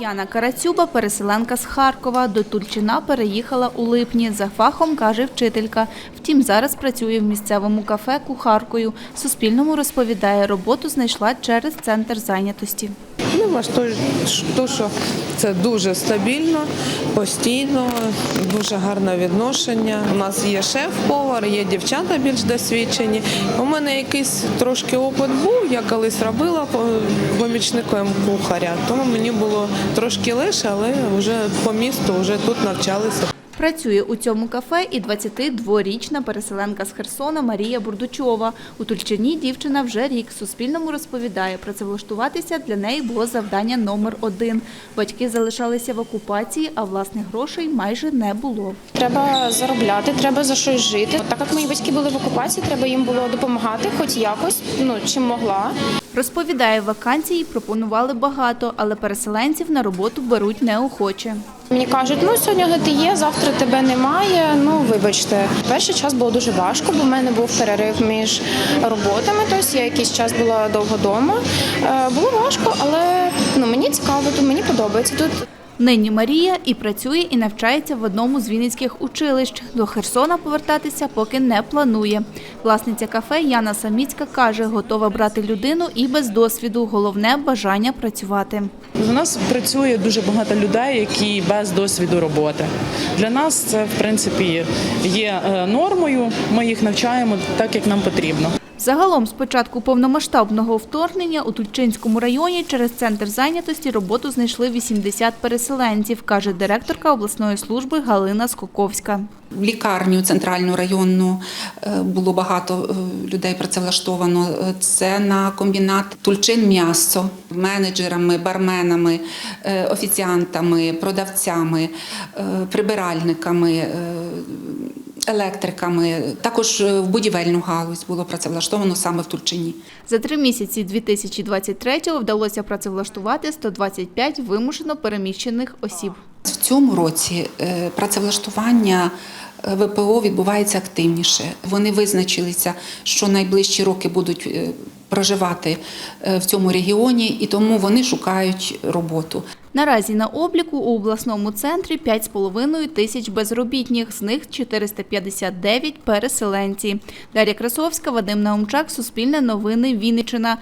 Яна Карацюба, переселенка з Харкова. До Тульчина переїхала у липні. За фахом, каже вчителька. Втім, зараз працює в місцевому кафе кухаркою. Суспільному розповідає, роботу знайшла через центр зайнятості. Ну, влаштує, то, що це дуже стабільно, постійно, дуже гарне відношення. У нас є шеф-повар, є дівчата більш досвідчені. У мене якийсь трошки опит був. Я колись робила помічником кухаря, тому мені було трошки легше, але вже по місту вже тут навчалися. Працює у цьому кафе і 22-річна переселенка з Херсона Марія Бурдучова. У Тульчині дівчина вже рік. Суспільному розповідає, працевлаштуватися для неї було завдання номер один. Батьки залишалися в окупації, а власних грошей майже не було. Треба заробляти, треба за щось жити. Так як мої батьки були в окупації, треба їм було допомагати, хоч якось, ну чим могла. Розповідає, вакансій пропонували багато, але переселенців на роботу беруть неохоче. Мені кажуть, ну сьогодні ти є, завтра тебе немає. Ну вибачте, перший час було дуже важко, бо в мене був перерив між роботами. Тобто я якийсь час була довго вдома. Е, Було важко, але ну мені цікаво, то мені подобається тут. Нині Марія і працює, і навчається в одному з вінницьких училищ. До Херсона повертатися поки не планує. Власниця кафе Яна Саміцька каже, готова брати людину і без досвіду. Головне бажання працювати. У нас працює дуже багато людей, які без досвіду роботи. Для нас це в принципі є е, нормою. Ми їх навчаємо так, як нам потрібно. Загалом, з початку повномасштабного вторгнення у Тульчинському районі через центр зайнятості роботу знайшли 80 переселенців, каже директорка обласної служби Галина Скоковська. В лікарню центральну районну е, було багато е, людей працевлаштовано. Це на комбінат Тульчин м'ясо, менеджерами, барменами, е, офіціантами, продавцями, прибиральниками. Електриками також е, в будівельну галузь було працевлаштовано саме в Тульчині. За три місяці 2023-го вдалося працевлаштувати 125 вимушено переміщених осіб. В цьому році е, працевлаштування е, ВПО відбувається активніше. Вони визначилися, що найближчі роки будуть проживати в цьому регіоні, і тому вони шукають роботу. Наразі на обліку у обласному центрі 5,5 тисяч безробітних, з них 459 переселенці. Дар'я Красовська, Вадим Наумчак, Суспільне новини, Вінниччина.